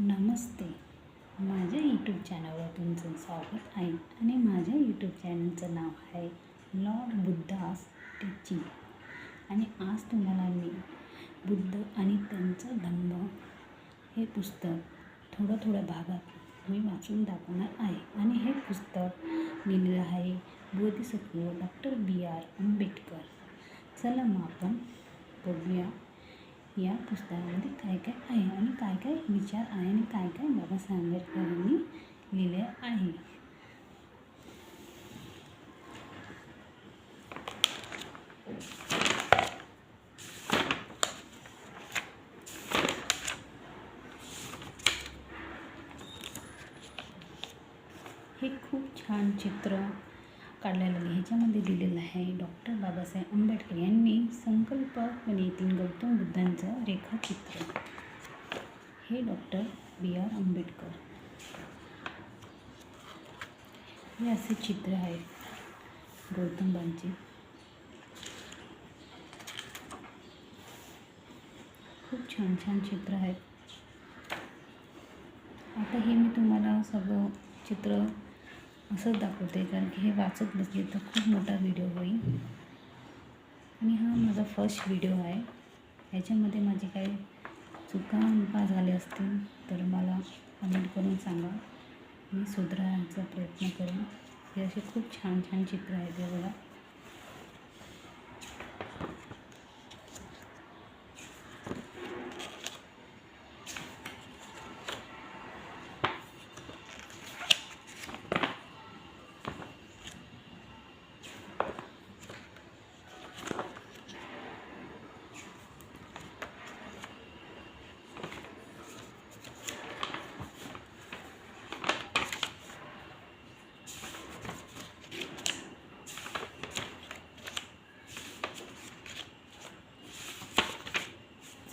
नमस्ते. माझ्या यूट्यूब चॅनलवर तुमचं स्वागत आहे आणि माझ्या यूट्यूब चॅनलचं नाव आहे लॉर्ड बुद्धास टीचिंग आणि आज तुम्हाला मी बुद्ध आणि त्यांचा धम्म हे पुस्तक थोडं थोड्या भागात मी वाचून दाखवणार आहे. आणि हे पुस्तक लिहिलेलं आहे. Bodhisattva doctor B R Ambedkar. चला मग आपण बघूया. या पुस्तकामध्ये काय काय आहे आणि काय काय विचार आहे आणि काय काय बाबासाहेब आंबेडकरांनी लिहिले आहे. हे खूप छान चित्र काढलेलं आहे ह्याच्यामध्ये दिलेलं आहे. डॉक्टर बाबासाहेब आंबेडकर यांनी संकल्पनेतील गौतम बुद्धांचं रेखाचित्र. हे डॉक्टर बी आर आंबेडकर. हे असे चित्र आहे गौतमबांचे खूप छान छान चित्र आहेत. आता हे मी तुम्हाला सगळं चित्र असंच दाखवते कारण की हे वाचत बसले तर खूप मोठा व्हिडिओ होईल. आणि हा माझा फर्स्ट व्हिडिओ आहे. याच्यामध्ये माझे काही चुका मुका झाले असतील तर मला कमेंट करून सांगा. मी सुधारायचा प्रयत्न करेन. हे असे खूप छान छान चित्र आहेत हे बघा.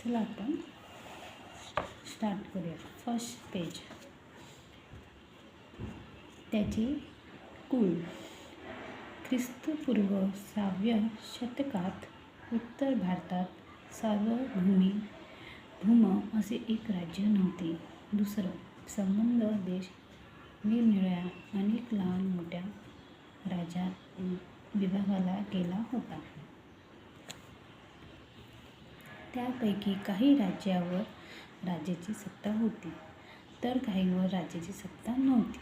चला आपण स्टार्ट करूया. First page. त्याची कुळ ख्रिस्तपूर्व सहाव्या शतकात उत्तर भारतात सार्वभूमी भूम असे एक राज्य नव्हते. दुसरं संबंध देश निरनिळ्या अनेक लहान मोठ्या राज्यात विभागाला गेला होता. त्यापैकी काही राज्यावर राज्याची सत्ता होती तर काहींवर राज्याची सत्ता नव्हती.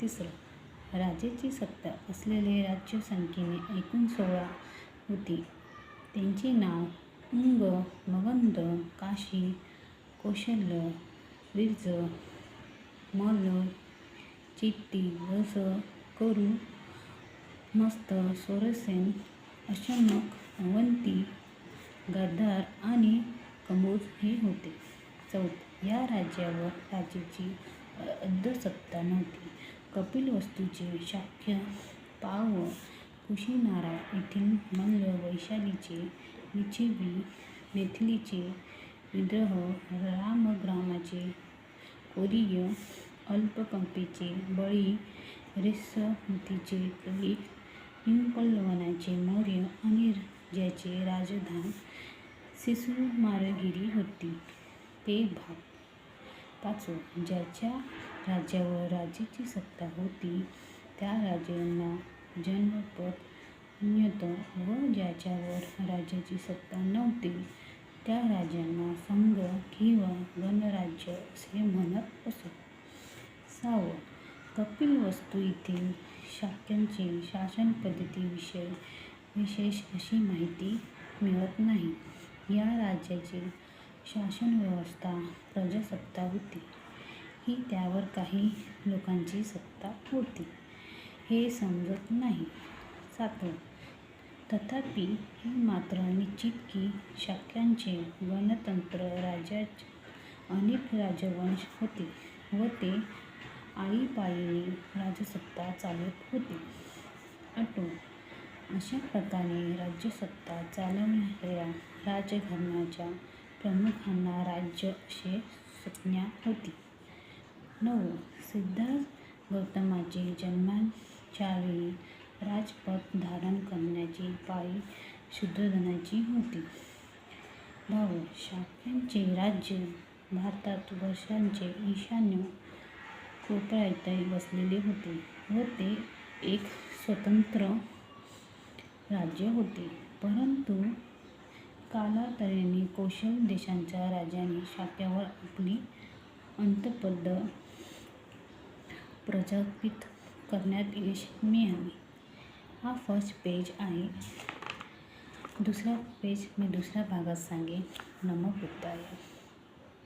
तिसरं राज्याची सत्ता असलेले राज्य संख्येने एकूण सोळा होती. त्यांची नाव उंग मगंद काशी कौशल्य विरज मल चित्ती वस करू मस्त सोरसेन अशनक अवंती गाधार आणि कंबोज हे होते. चौथ या राज्यावर राज्याची अद्दसत्ता नव्हती. कपिलवस्तूचे शाख्य पाव कुशीनारा येथील मल्ल वैशालीचे निचेबी मैथिलीचे विद्रोह रामग्रामाचे कोरिय अल्पकंपेचे बळी रेस्समतीचे कवी पिंपलवनाचे मौर्य आणि ज्याचे राजधान सिसुमारगिरी होती. ते भाग पाचवं ज्याच्या राज्यावर राज्याची सत्ता होती त्या राजांना जन्मपद नियत व ज्याच्यावर राज्याची सत्ता नव्हती त्या राजांना संघ किंवा गणराज्य असे म्हणत असत. कपिल वस्तु येथील शाक्यांची शासन पद्धतीविषयी विशेष अशी माहिती मिळत नाही. या राज्याची शासनव्यवस्था प्रजासत्ता होती. ही त्यावर काही लोकांची सत्ता होती. हे समजत नाही. सातवं तथापि हे मात्र निश्चित की शाक्यांचे गणतंत्र राज्यात अनेक राजवंश होते व ते आईपाळीने राजसत्ता चालत होते. आठवं अशा प्रकारे राज्यसत्ता चालवणाऱ्या राजघराण्याच्या प्रमुखांना राज्य असे संज्ञा होती. नऊ सिद्धार्थ गौतमाचे जन्माच्या वेळी राजपद धारण करण्याची पाळी शुद्धोधनाची होती. भाऊ शाक्यांचे राज्य भारतात वर्षांचे ईशान्य कोपऱ्यात बसलेले होते व ते एक स्वतंत्र राज्य होते. परंतु कालांतराने कौशल देशांच्या राजाने शाक्यावर आपली अंतपद प्रजापित करण्यात यश मिळाले. हा फर्स्ट पेज आहे. दुसरा पेज मी दुसऱ्या भागात सांगेन. नमो बुद्धाय